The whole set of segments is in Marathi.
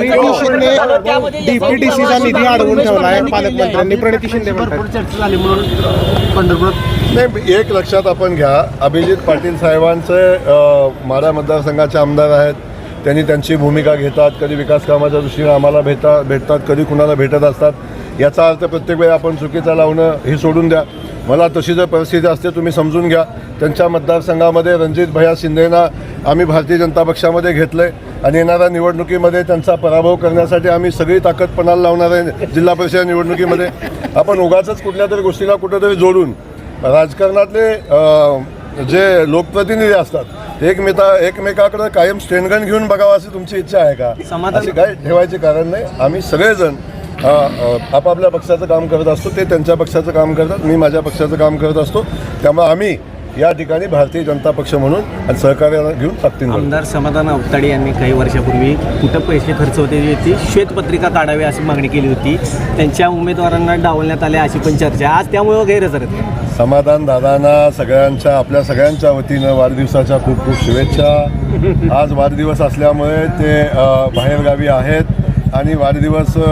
प्रणिती शिंदे डीपीटीसीचा निधी अडवून ठेवला आहे पालकमंत्र्यांनी प्रणिती शिंदे म्हणतात. भरपूर चर्चा झाली म्हणून पंढरपुरात. नाही एक लक्षात आपण घ्या अभिजित पाटील साहेबांचे माढा मतदारसंघाचे आमदार आहेत. त्यांनी त्यांची भूमिका घेतात कधी विकास कामाच्या दृष्टीने आम्हाला भेटा भेटतात कधी कुणाला भेटत असतात. याचा अर्थ प्रत्येक वेळी आपण चुकीचा लावणं हे सोडून द्या. मला तशी जर परिस्थिती असते तुम्ही समजून घ्या. त्यांच्या मतदारसंघामध्ये रणजित भैया शिंदेना आम्ही भारतीय जनता पक्षामध्ये घेतलं आहे आणि येणाऱ्या निवडणुकीमध्ये त्यांचा पराभव करण्यासाठी आम्ही सगळी ताकद पणाला लावणार आहे जिल्हा परिषद निवडणुकीमध्ये. आपण उगाच कुठल्या तरी गोष्टीला कुठेतरी जोडून राजकारणातले जे लोकप्रतिनिधी असतात एकमेका एकमेकाकडे कायम स्टेनगन घेऊन बघावं अशी तुमची इच्छा आहे का? अशी काय ठेवायचे कारण नाही. आम्ही सगळेजण आपापल्या पक्षाचं काम करत असतो ते त्यांच्या पक्षाचं काम करतात मी माझ्या पक्षाचं काम करत असतो. त्यामुळे आम्ही या ठिकाणी भारतीय जनता पक्ष म्हणून आणि सहकार्याला घेऊन ताकदीन. आमदार समाधान अवताडे यांनी काही वर्षापूर्वी कुठं पैसे खर्च होते ती श्वेतपत्रिका काढावी अशी मागणी केली होती. त्यांच्या उमेदवारांना डावलण्यात आले अशी पण चर्चा. आज त्यामुळे गैरहजर आहेत. समाधान दादांना सगळ्यांच्या आपल्या सगळ्यांच्या वतीनं वाढदिवसाच्या खूप खूप शुभेच्छा. आज वाढदिवस असल्यामुळे ते अ, बाहेरगावी आहेत आणि वाढदिवस अ,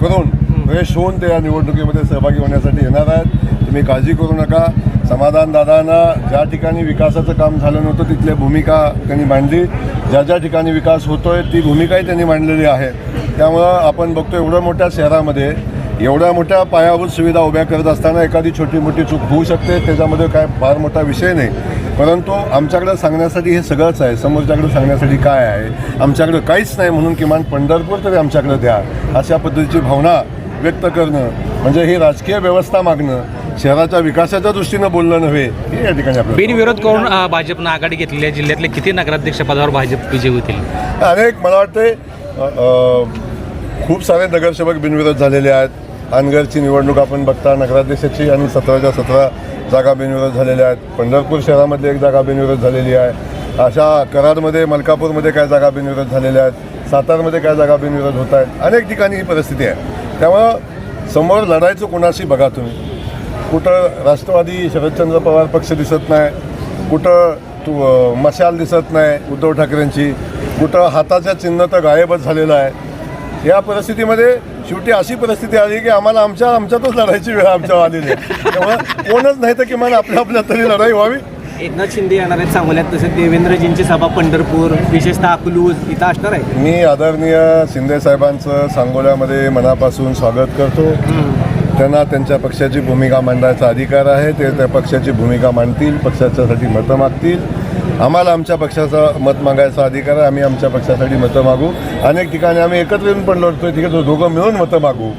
करून फ्रेश होऊन ते या निवडणुकीमध्ये सहभागी होण्यासाठी येणार आहेत. तुम्ही काळजी करू नका. समाधान दादांना ज्या ठिकाणी विकासाचं काम झालं नव्हतं तिथल्या भूमिका त्यांनी मांडली. ज्या ज्या ठिकाणी विकास होतोय ती भूमिकाही त्यांनी मांडलेली आहे. त्यामुळं आपण बघतो एवढ्या मोठ्या शहरामध्ये एवढ्या मोठ्या पायाभूत सुविधा उभ्या करत असताना एखादी छोटी मोठी चूक होऊ शकते त्याच्यामध्ये काय फार मोठा विषय नाही. परंतु आमच्याकडे सांगण्यासाठी हे सगळंच आहे. समोरच्याकडे सांगण्यासाठी काय आहे? आमच्याकडे काहीच नाही म्हणून किमान पंढरपूर तरी आमच्याकडे द्या अशा पद्धतीची भावना व्यक्त करणं म्हणजे ही राजकीय व्यवस्था मागणं शहराच्या विकासाच्या दृष्टीनं बोलणं नव्हे हे या ठिकाणी बिनविरोध करून अ, भाजपनं आघाडी घेतलेली आहे जिल्ह्यातले किती नगराध्यक्ष पदावर भाजप विजय होतील? अनेक मला वाटते अ, अ, खूप सारे नगरसेवक बिनविरोध झालेले आहेत. अनगरची निवडणूक आपण बघता नगराध्यक्षाची आणि सतराच्या सतरा जागा बिनविरोध झालेल्या आहेत. पंढरपूर शहरामध्ये एक जागा बिनविरोध झालेली आहे. अशा कराडमध्ये मलकापूरमध्ये काय जागा बिनविरोध झालेल्या आहेत. सातारमध्ये काय जागा बिनविरोध होत आहेत. अनेक ठिकाणी ही परिस्थिती आहे. त्यामुळं समोर लढायचं कोणाशी बघा तुम्ही. कुठं राष्ट्रवादी शरदचंद्र पवार पक्ष दिसत नाही कुठं तू मशाल दिसत नाही उद्धव ठाकरेंची कुठं हाताच्या चिन्ह तर गायबच झालेलं आहे. या परिस्थितीमध्ये शेवटी अशी परिस्थिती आली की आम्हाला आमच्या आमच्यातच लढायची वेळ आमच्या आलेली आहे त्यामुळे कोणच नाही तर किमान आपल्या आपल्या तरी लढाई व्हावी. एकनाथ शिंदे येणार आहेत सांगोल्यात तसेच देवेंद्रजींची सभा पंढरपूर विशेषतः अकलूज इथं असणार आहे. मी आदरणीय शिंदे साहेबांचं सांगोल्यामध्ये मनापासून स्वागत करतो. त्यांना त्यांच्या पक्षाची भूमिका मांडायचा अधिकार आहे. ते त्या पक्षाची भूमिका मांडतील पक्षाच्यासाठी मतं मागतील. आम्हाला आमच्या पक्षाचं मत मागायचा अधिकार आहे. आम्ही आमच्या पक्षासाठी मतं मागू. अनेक ठिकाणी आम्ही एकत्र येऊन पण लढतोय. तिकडे दोघं मिळून मतं मागू.